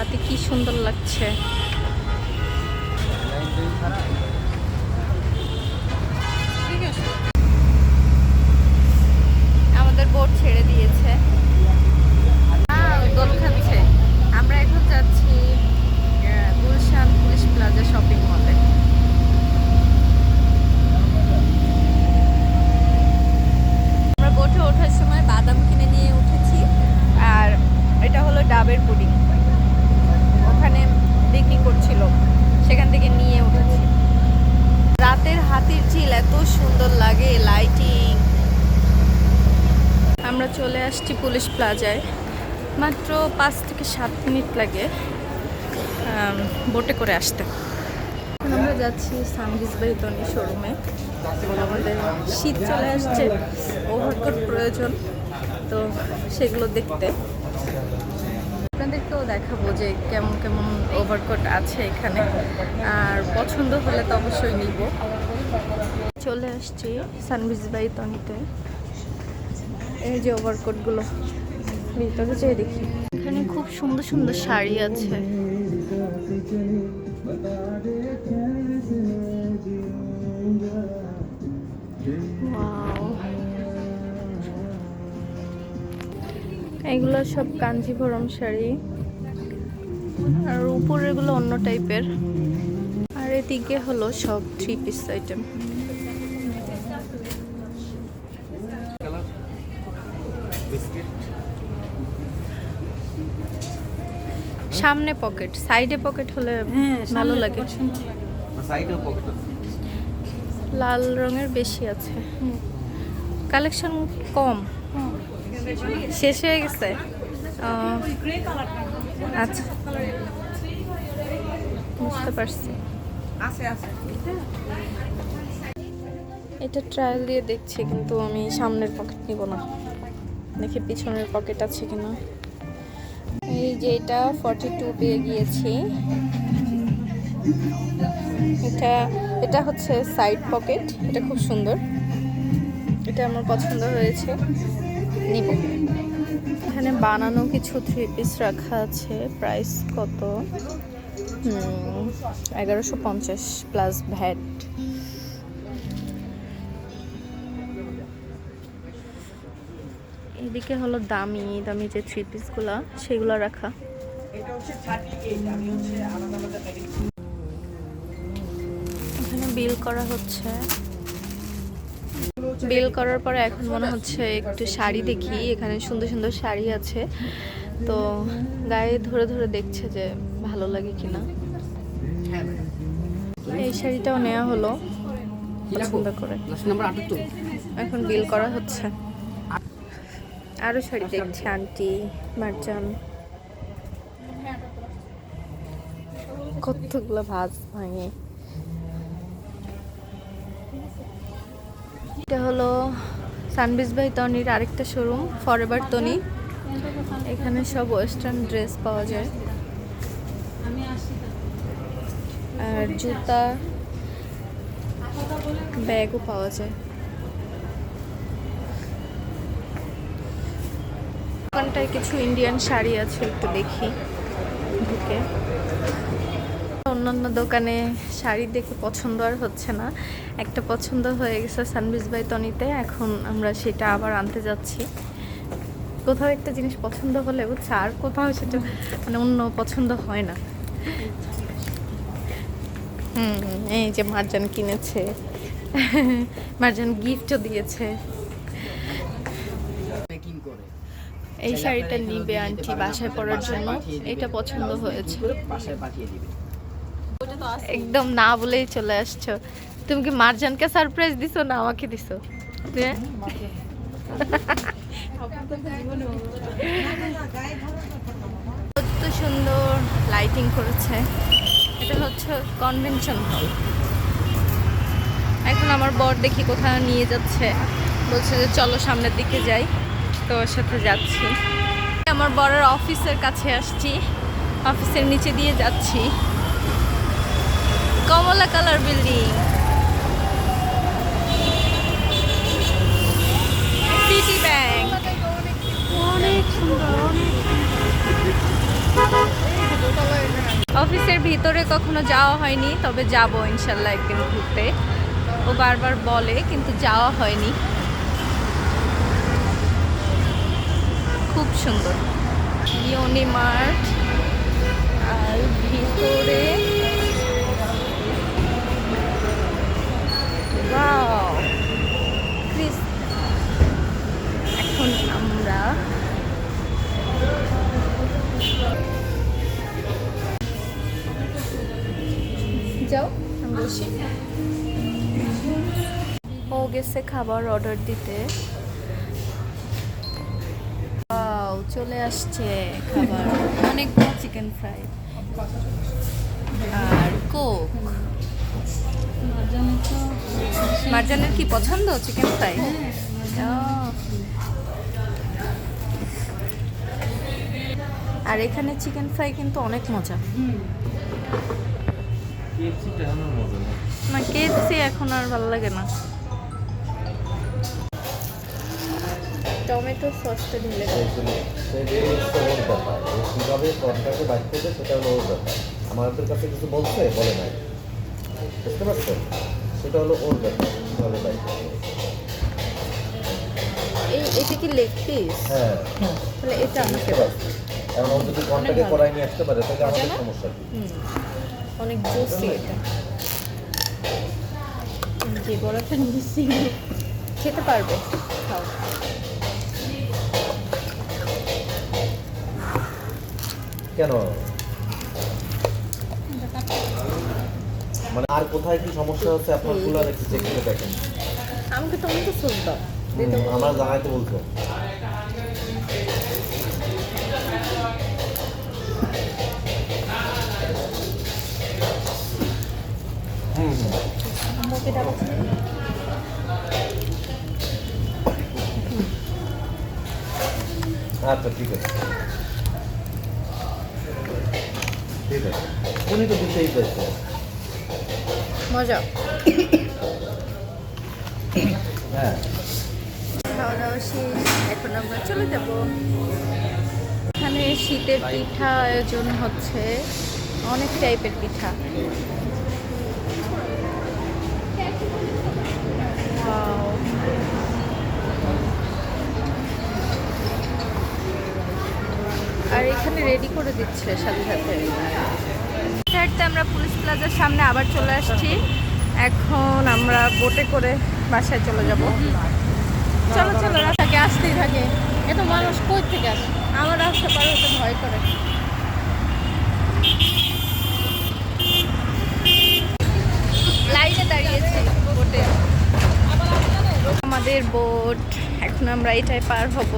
রাতে কি সুন্দর লাগছে। আমাদের বোট ছেড়ে দিয়েছে আহ, দোল খাচ্ছে আমরা এখন যাচ্ছি আহ, গুলশান পুলিশ প্লাজা শপিং মলে আমরা বোটে ওঠার সময় বাদাম কিনে নিয়ে উঠেছি আর এটা হলো ডাবের পুডিং ওখানে বিক্রি করছিল সেখান থেকে নিয়ে উঠেছি রাতের হাতির ঝিল এত সুন্দর লাগে লাইটিং আমরা চলে আসছি পুলিশ প্লাজায়। মাত্র পাঁচ থেকে সাত মিনিট লাগে বোটে করে আসতে। আমরা যাচ্ছি সানভিস বাইতনি শোরুমে আমাদের শীত চলে আসছে ওভারকোট প্রয়োজন, তো সেগুলো দেখতে। আপনাদেরকেও দেখাবো যে কেমন কেমন ওভারকোট আছে এখানে। আর পছন্দ হলে তো অবশ্যই নিব। চলে আসছি সানভিস বাইতনিতে এই যে ওভারকোটগুলো ভিতরে যেয়ে দেখি। এখানে খুব সুন্দর সুন্দর শাড়ি আছে। এগুলো সব কাঞ্জিভরম শাড়ি। আর উপরেগুলো অন্য টাইপের আর এদিকে হলো সব থ্রি পিস আইটেম সামনে পকেট সাইডে পকেট হলে ভালো লাগে। লাল রঙের বেশি আছে। কালেকশন কম। শেষ হয়ে গেছে? আচ্ছা। বুঝতে পারছি। আছে আছে। এটা ট্রায়াল দিয়ে দেখছি কিন্তু আমি সামনের পকেট নিব না। দেখি পিছনের পকেট আছে কিনা। এই যে এটা ফর্টি টু পেয়ে গিয়েছি। এটা এটা হচ্ছে সাইড পকেট এটা খুব সুন্দর। এটা আমার পছন্দ হয়েছে। নিব। এখানে বানানো কিছু থ্রি পিস রাখা আছে। প্রাইস কত? এগারোশো পঞ্চাশ প্লাস ভ্যাট এদিকে হলো দামি দামি যে থ্রি পিসগুলো সেগুলো রাখা। এখানে বিল করা হচ্ছে। বিল করার পরে এখন মনে হচ্ছে একটু শাড়ি দেখি এখানে সুন্দর সুন্দর শাড়ি আছে। তো গায়ে ধরে ধরে দেখছে যে ভালো লাগে কিনা। এই শাড়িটাও নেওয়া হলো। পছন্দ করে। এখন বিল করা হচ্ছে। আরও শাড়ি দেখছি আন্টি মার্জান কতগুলো ভাজ ভাঙে। এটা হলো সানবিজ ভাই তনির আরেকটা শোরুম ফরএভার তনি। এখানে সব ওয়েস্টার্ন ড্রেস পাওয়া যায়। আর জুতা ব্যাগও পাওয়া যায়। দোকানটায় কিছু ইন্ডিয়ান শাড়ি আছে, একটু দেখি। ঢুকে। অন্যান্য দোকানে শাড়ি দেখে পছন্দ আর হচ্ছে না। একটা পছন্দ হয়ে গেছে সানবিজ বাই তনিতে, এখন আমরা সেটা আবার আনতে যাচ্ছি। কোথাও একটা জিনিস পছন্দ হলে বুঝছে আর কোথাও সেটা মানে অন্য পছন্দ হয় না। হুম, এই যে মার্জান কিনেছে। মার্জান গিফটও দিয়েছে প্যাকিং করে এই শাড়িটা নিবে আন্টি বাসায় পরার জন্য। এটা পছন্দ হয়েছে। একদম না বলেই চলে আসছো। তুমি কি মার্জানকে সারপ্রাইজ দিছো না আমাকে দিছো? কত সুন্দর লাইটিং করেছে। এটা হচ্ছে কনভেনশন হল এখন আমার বর দেখি কোথাও নিয়ে যাচ্ছে। বলছে যে, চলো সামনের দিকে যাই। তো ওর সাথে যাচ্ছি। আমার বরের অফিসের কাছে আসছি। অফিসের নিচে দিয়ে যাচ্ছি। কমলা কালার বিল্ডিং। City bank. অনেক সুন্দর। অফিসের ভিতরে কখনো যাওয়া হয়নি তবে যাব ইনশাল্লাহ একদিন ঘুরতে। ও বারবার বলে কিন্তু যাওয়া হয়নি। খুব সুন্দর। ইউনি মার্ট, আর ভিতরে এখন আমরা যাও বসি ও গেছে খাবার অর্ডার দিতে Wow, চলে আসছে খাবার। অনেকগুলো চিকেন ফ্রাই আর কোক মার্জানের কি পছন্দ চিকেন ফ্রাই আর এখানে চিকেন ফ্রাই কিন্তু অনেক মজা। না। কেএফসি এখন আর ভালো লাগে না। টমেটো সসটা ঢেলে দাও। কীভাবে বাইক করবে সেটা হলো ওর ব্যাপার। আমাদের কাছে কিছু বলছে? বলে নাই। বুঝতে পারছেন সেটা হলো ওর ব্যাপার কীভাবে এই এটা কি লেগ পিস? হ্যাঁ। তাহলে এটা আমাকে। পারছি? ও যদি করাই নিয়ে আসতে পারে তাহলে আমাদের না? সমস্যা কি? অনেক জুসি এটা। যে বড়টা নিচ্ছি খেতে পারবে? খাও। কেন? মানে আর কোথায় কি সমস্যা হচ্ছে? আপনার কুলার একটু চেক করে দেখেন। আমাকে হুম, বলো। আমরা জানাইতে বলছো। আচ্ছা ঠিক আছে ঠিক আছে উনি তো দিতেই চাইছে মজা। হ্যাঁ। খাওয়া দাওয়া শেষ এখন আমরা চলে যাব। এখানে শীতের পিঠা আয়োজন হচ্ছে। অনেক টাইপের পিঠা। Wow. রেডি করে দিচ্ছে সাথে সাথে। আমরা পুলিশ প্লাজার সামনে আবার চলে আসছি। এখন আমরা বোটে করে বাসায় চলে যাব। চলো চলো রাস্তাকে আসতেই থাকে। এত মানুষ কই থেকে আসে? আমার রাস্তা পার হতে ভয় করে। লাইনে দাঁড়িয়েছি বোটে আমাদের বোট এখন আমরা এটাই পার হব।